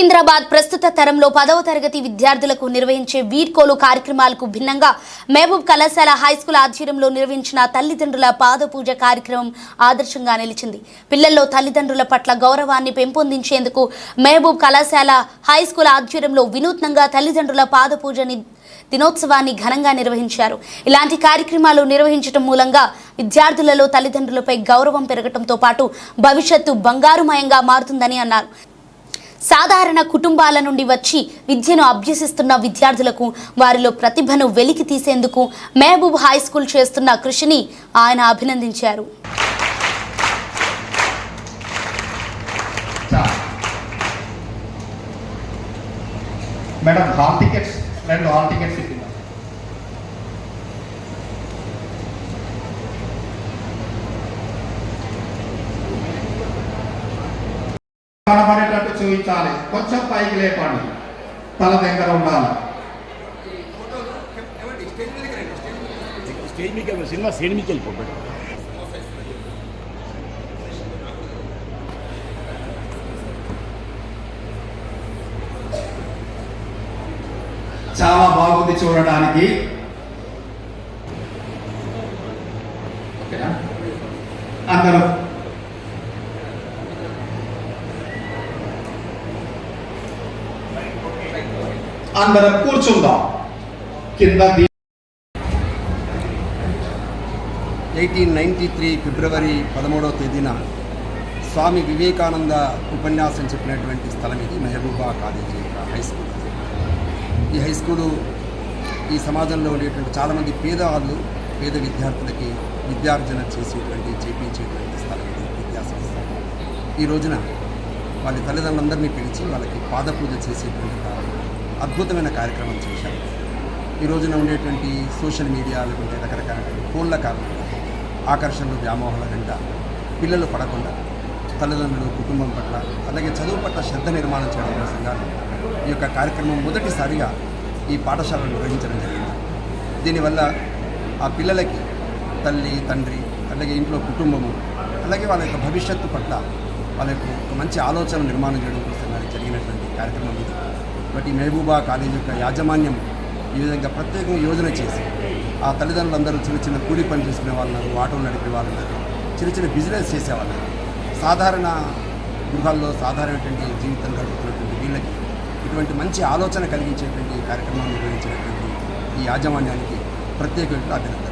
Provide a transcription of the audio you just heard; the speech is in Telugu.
సికింద్రాబాద్ ప్రస్తుత తరంలో పదవ తరగతి విద్యార్థులకు నిర్వహించే వీడ్కోలు కార్యక్రమాలకు భిన్నంగా మహబూబ్ కళాశాల హైస్కూల్ ఆధ్వర్యంలో నిర్వహించిన తల్లిదండ్రుల పాదపూజ కార్యక్రమం ఆదర్శంగా నిలిచింది. పిల్లల్లో తల్లిదండ్రుల పట్ల గౌరవాన్ని పెంపొందించేందుకు మహబూబ్ కళాశాల హైస్కూల్ ఆధ్వర్యంలో వినూత్నంగా తల్లిదండ్రుల పాదపూజని దినోత్సవాన్ని ఘనంగా నిర్వహించారు. ఇలాంటి కార్యక్రమాలు నిర్వహించడం మూలంగా విద్యార్థులలో తల్లిదండ్రులపై గౌరవం పెరగటంతో పాటు భవిష్యత్తు బంగారుమయంగా మారుతుందని అన్నారు. సాధారణ కుటుంబాల నుండి వచ్చి విద్యను అభ్యసిస్తున్న విద్యార్థులకు వారిలో ప్రతిభను వెలికి తీసేందుకు మహబూబ్ హై స్కూల్ చేస్తున్న కృషిని ఆయన అభినందించారు. మేడం హాల్ టికెట్స్ రెండు హాల్ టికెట్స్ కనబడేటట్టు చూపించాలి కొంచెం పైకి లేపండి. తల దగ్గర ఉండాలి. సినిమా స్టేజ్ మీకు చాలా బాగుంది చూడడానికి. ఓకేనా? అందరూ అందరం కూర్చుందాం. కింద ఎయిటీన్ నైంటీ త్రీ ఫిబ్రవరి పదమూడవ తేదీన స్వామి వివేకానంద ఉపన్యాసం చెప్పినటువంటి స్థలం ఇది మెహబూబా కాలేజీ యొక్క హై స్కూల్. ఈ హై స్కూలు ఈ సమాజంలో ఉండేటువంటి చాలామంది పేదవాళ్ళు పేద విద్యార్థులకి విద్యార్జన చేసేటువంటి చేపించేటువంటి స్థలం ఇది విద్యాసంస్థ ఈ రోజున వాళ్ళ తల్లిదండ్రులందరినీ పిలిచి వాళ్ళకి పాదపూజ చేసేటువంటి ఒక అద్భుతమైన కార్యక్రమం చేశాం ఈ రోజున ఉండేటువంటి సోషల్ మీడియా లేకుంటే రకరకాల ఫోన్ల కారణంగా ఆకర్షణలు వ్యామోహాల వెంట పిల్లలు పడకుండా తల్లిదండ్రులు కుటుంబం పట్ల అలాగే చదువు పట్ల శ్రద్ధ నిర్మాణం చేయడం కోసంగా ఈ యొక్క కార్యక్రమం మొదటిసారిగా ఈ పాఠశాలను నిర్వహించడం జరిగింది. దీనివల్ల ఆ పిల్లలకి తల్లి తండ్రి అలాగే ఇంట్లో కుటుంబము అలాగే వాళ్ళ యొక్క భవిష్యత్తు పట్ల వాళ్ళ యొక్క మంచి ఆలోచన నిర్మాణం చేయడం కోసం జరిగినటువంటి కార్యక్రమం ఇది. బట్ మహబూబా కాలేజ్ యొక్క యాజమాన్యం ఈ విధంగా ప్రత్యేకంగా యోజన చేసి ఆ తల్లిదండ్రులందరూ చిన్న చిన్న కూలి పని చేసుకునే వాళ్ళు ఆటోలు నడిపే వాళ్ళు చిన్న చిన్న బిజినెస్ చేసేవాళ్ళు సాధారణ గృహాల్లో సాధారణటువంటి జీవితం గడుపుతున్నటువంటి వీళ్ళకి ఇటువంటి మంచి ఆలోచన కలిగించేటువంటి కార్యక్రమాన్ని నిర్వహించినటువంటి ఈ యాజమాన్యానికి ప్రత్యేక అభినందన